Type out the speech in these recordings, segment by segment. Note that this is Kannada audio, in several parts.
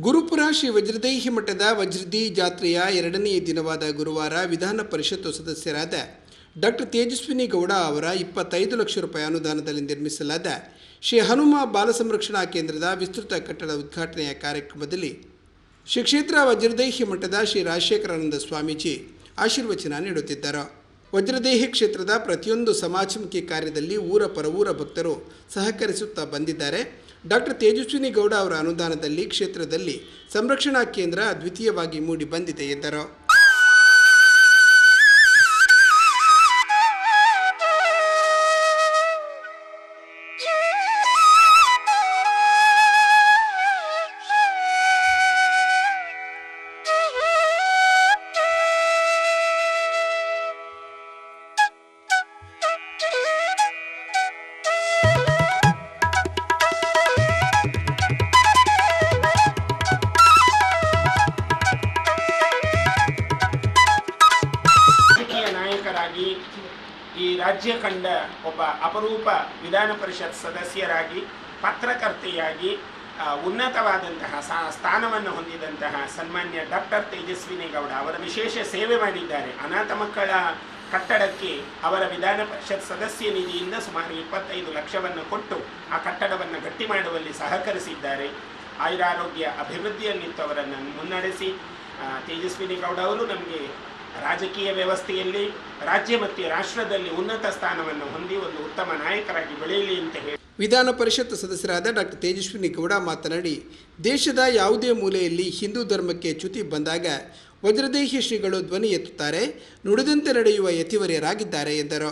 ಗುರುಪುರ ಶ್ರೀ ವಜ್ರದೇಹಿ ಮಠದ ವಜ್ರದಿ ಜಾತ್ರೆಯ ಎರಡನೆಯ ದಿನವಾದ ಗುರುವಾರ ವಿಧಾನ ಪರಿಷತ್ತು ಸದಸ್ಯರಾದ ಡಾಕ್ಟರ್ ತೇಜಸ್ವಿನಿ ಗೌಡ ಅವರ ಇಪ್ಪತ್ತೈದು ಲಕ್ಷ ರೂಪಾಯಿ ಅನುದಾನದಲ್ಲಿ ನಿರ್ಮಿಸಲಾದ ಶ್ರೀ ಹನುಮ ಬಾಲ ಸಂರಕ್ಷಣಾ ಕೇಂದ್ರದ ವಿಸ್ತೃತ ಕಟ್ಟಡ ಉದ್ಘಾಟನೆಯ ಕಾರ್ಯಕ್ರಮದಲ್ಲಿ ಶ್ರೀ ಕ್ಷೇತ್ರ ವಜ್ರದೇಹಿ ಮಠದ ಶ್ರೀ ರಾಜಶೇಖರಾನಂದ ಸ್ವಾಮೀಜಿ ಆಶೀರ್ವಚನ ನೀಡುತ್ತಿದ್ದರು. ವಜ್ರದೇಹಿ ಕ್ಷೇತ್ರದ ಪ್ರತಿಯೊಂದು ಸಮಾಜಮುಖಿ ಕಾರ್ಯದಲ್ಲಿ ಊರ ಪರವೂರ ಭಕ್ತರು ಸಹಕರಿಸುತ್ತಾ ಬಂದಿದ್ದಾರೆ. ಡಾಕ್ಟರ್ ತೇಜಸ್ವಿನಿ ಗೌಡ ಅವರ ಅನುದಾನದಲ್ಲಿ ಕ್ಷೇತ್ರದಲ್ಲಿ ಸಂರಕ್ಷಣಾ ಕೇಂದ್ರ ದ್ವಿತೀಯವಾಗಿ ಮೂಡಿ ಬಂದಿದೆ ಎಂದರು. ಈ ರಾಜ್ಯ ಕಂಡ ಒಬ್ಬ ಅಪರೂಪ ವಿಧಾನ ಪರಿಷತ್ ಸದಸ್ಯರಾಗಿ, ಪತ್ರಕರ್ತೆಯಾಗಿ ಉನ್ನತವಾದಂತಹ ಸ್ಥಾನವನ್ನು ಹೊಂದಿದಂತಹ ಸನ್ಮಾನ್ಯ ಡಾಕ್ಟರ್ ತೇಜಸ್ವಿನಿಗೌಡ ಅವರ ವಿಶೇಷ ಸೇವೆ ಮಾಡಿದ್ದಾರೆ. ಅನಾಥ ಮಕ್ಕಳ ಕಟ್ಟಡಕ್ಕೆ ಅವರ ವಿಧಾನ ಪರಿಷತ್ ಸದಸ್ಯ ನಿಧಿಯಿಂದ ಸುಮಾರು ಇಪ್ಪತ್ತೈದು ಲಕ್ಷವನ್ನು ಕೊಟ್ಟು ಆ ಕಟ್ಟಡವನ್ನು ಗಟ್ಟಿ ಮಾಡುವಲ್ಲಿ ಸಹಕರಿಸಿದ್ದಾರೆ. ಆಯುರಾರೋಗ್ಯ ಅಭಿವೃದ್ಧಿಯನ್ನಿತ್ತು ಅವರನ್ನು ಮುನ್ನಡೆಸಿ ತೇಜಸ್ವಿನಿ ಗೌಡ ಅವರು ನಮಗೆ ರಾಜಕೀಯ ವ್ಯವಸ್ಥೆಯಲ್ಲಿ ರಾಜ್ಯ ಮತ್ತು ರಾಷ್ಟ್ರದಲ್ಲಿ ಉನ್ನತ ಸ್ಥಾನವನ್ನು ಹೊಂದಿ ಒಂದು ಉತ್ತಮ ನಾಯಕರಾಗಿ ಬೆಳೆಯಲಿ ಅಂತ ಹೇಳಿ. ವಿಧಾನ ಪರಿಷತ್ ಸದಸ್ಯರಾದ ಡಾಕ್ಟರ್ ತೇಜಸ್ವಿನಿ ಗೌಡ ಮಾತನಾಡಿ ದೇಶದ ಯಾವುದೇ ಮೂಲೆಯಲ್ಲಿ ಹಿಂದೂ ಧರ್ಮಕ್ಕೆ ಚ್ಯುತಿ ಬಂದಾಗ ವಜ್ರದೇಹಿ ಶ್ರೀಗಳು ಧ್ವನಿ ಎತ್ತುತ್ತಾರೆ ನುಡಿದಂತೆ ನಡೆಯುವ ಯತಿವರ್ಯರಾಗಿದ್ದಾರೆ ಎಂದರು.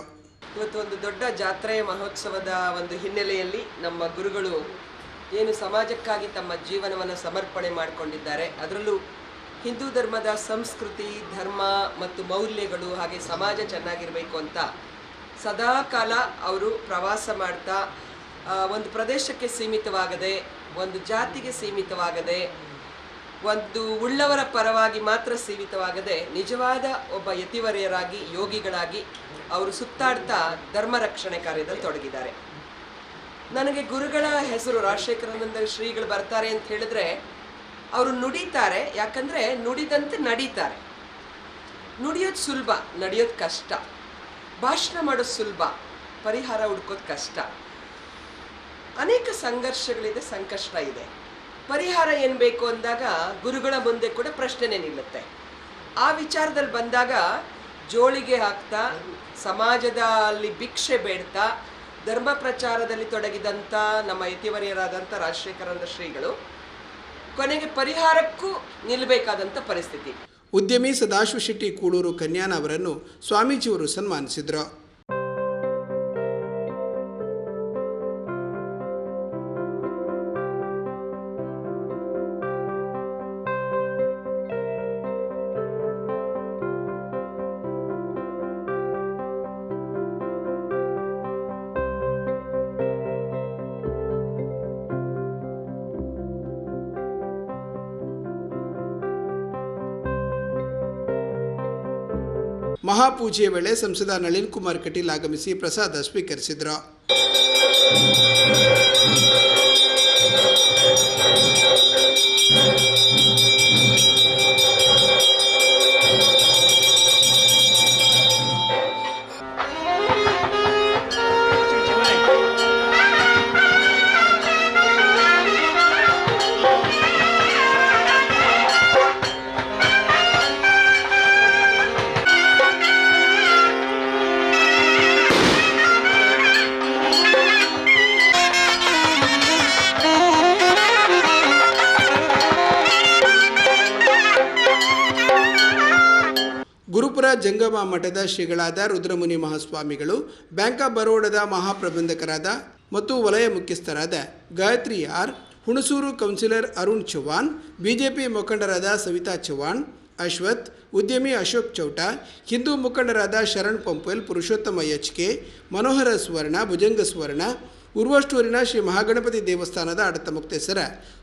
ಇವತ್ತು ಒಂದು ದೊಡ್ಡ ಜಾತ್ರೆಯ ಮಹೋತ್ಸವದ ಒಂದು ಹಿನ್ನೆಲೆಯಲ್ಲಿ ನಮ್ಮ ಗುರುಗಳು ಏನು ಸಮಾಜಕ್ಕಾಗಿ ತಮ್ಮ ಜೀವನವನ್ನು ಸಮರ್ಪಣೆ ಮಾಡಿಕೊಂಡಿದ್ದಾರೆ ಅದರಲ್ಲೂ ಹಿಂದೂ ಧರ್ಮದ ಸಂಸ್ಕೃತಿ, ಧರ್ಮ ಮತ್ತು ಮೌಲ್ಯಗಳು ಹಾಗೆ ಸಮಾಜ ಚೆನ್ನಾಗಿರಬೇಕು ಅಂತ ಸದಾ ಕಾಲ ಅವರು ಪ್ರವಾಸ ಮಾಡ್ತಾ ಒಂದು ಪ್ರದೇಶಕ್ಕೆ ಸೀಮಿತವಾಗದೆ, ಒಂದು ಜಾತಿಗೆ ಸೀಮಿತವಾಗದೆ, ಒಂದು ಉಳ್ಳವರ ಪರವಾಗಿ ಮಾತ್ರ ಸೀಮಿತವಾಗದೆ ನಿಜವಾದ ಒಬ್ಬ ಯತಿವರ್ಯರಾಗಿ, ಯೋಗಿಗಳಾಗಿ ಅವರು ಸುತ್ತಾಡ್ತಾ ಧರ್ಮ ರಕ್ಷಣೆ ಕಾರ್ಯದಲ್ಲಿ ತೊಡಗಿದ್ದಾರೆ. ನನಗೆ ಗುರುಗಳ ಹೆಸರು ರಾಜಶೇಖರಾನಂದ ಶ್ರೀಗಳು ಬರ್ತಾರೆ ಅಂತ ಹೇಳಿದ್ರೆ ಅವರು ನುಡಿತಾರೆ, ಯಾಕಂದ್ರೆ ನುಡಿದಂತೆ ನಡೀತಾರೆ. ನುಡಿಯೋದು ಸುಲಭ, ನಡೆಯೋದು ಕಷ್ಟ. ಭಾಷಣ ಮಾಡೋದು ಸುಲಭ, ಪರಿಹಾರ ಹುಡ್ಕೋದು ಕಷ್ಟ. ಅನೇಕ ಸಂಘರ್ಷಗಳಿದೆ, ಸಂಕಷ್ಟ ಇದೆ. ಪರಿಹಾರ ಏನು ಬೇಕು ಅಂದಾಗ ಗುರುಗಳ ಮುಂದೆ ಕೂಡ ಪ್ರಶ್ನೆನೇ ನಿಲ್ಲುತ್ತೆ. ಆ ವಿಚಾರದಲ್ಲಿ ಬಂದಾಗ ಜೋಳಿಗೆ ಹಾಕ್ತಾ, ಸಮಾಜದಲ್ಲಿ ಭಿಕ್ಷೆ ಬೇಡ್ತಾ, ಧರ್ಮ ಪ್ರಚಾರದಲ್ಲಿ ತೊಡಗಿದಂಥ ನಮ್ಮ ಯತಿವರ್ಯರಾದಂಥ ರಾಜಶೇಖರಾನಂದ ಶ್ರೀಗಳು ಕೊನೆಗೆ ಪರಿಹಾರಕ್ಕೂ ನಿಲ್ಲಬೇಕಾದಂಥ ಪರಿಸ್ಥಿತಿ. ಉದ್ಯಮಿ ಸದಾಶಿವ ಶೆಟ್ಟಿ ಕೂಳೂರು ಕನ್ಯಾನ ಅವರನ್ನು ಸ್ವಾಮೀಜಿಯವರು ಸನ್ಮಾನಿಸಿದರು. ಮಹಾಪೂಜೆಯ ವೇಳೆ ಸಂಸದ ನಳಿನ್ ಕುಮಾರ್ ಕಟೀಲ್ ಆಗಮಿಸಿ ಪ್ರಸಾದ ಸ್ವೀಕರಿಸಿದರು. ಗುರುಪುರ ಜಂಗಮ ಮಠದ ಶ್ರೀಗಳಾದ ರುದ್ರಮುನಿ ಮಹಾಸ್ವಾಮಿಗಳು, ಬ್ಯಾಂಕ್ ಆಫ್ ಬರೋಡದ ಮಹಾಪ್ರಬಂಧಕರಾದ ಮತ್ತು ವಲಯ ಮುಖ್ಯಸ್ಥರಾದ Gayathri R, Hunsur councillor Arun Chauhan, BJP ಮುಖಂಡರಾದ ಸವಿತಾ ಚೌಹಾಣ್, ಅಶ್ವಥ್, ಉದ್ಯಮಿ ಅಶೋಕ್ ಚೌಟ, ಹಿಂದೂ ಮುಖಂಡರಾದ ಶರಣ್ ಪಂಪೆಲ್ ಪುರುಷೋತ್ತಮ ಎಚ್ ಕೆ, ಮನೋಹರ ಸುವರ್ಣ, ಭುಜಂಗ ಸುವರ್ಣ ಉರ್ವಷ್ಟೂರಿನ ಶ್ರೀ ಮಹಾಗಣಪತಿ ದೇವಸ್ಥಾನದ ಅಡತ ಮುಕ್ತೇಸರ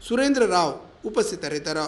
ಸುರೇಂದ್ರ ರಾವ್ ಉಪಸ್ಥಿತರಿದ್ದರು.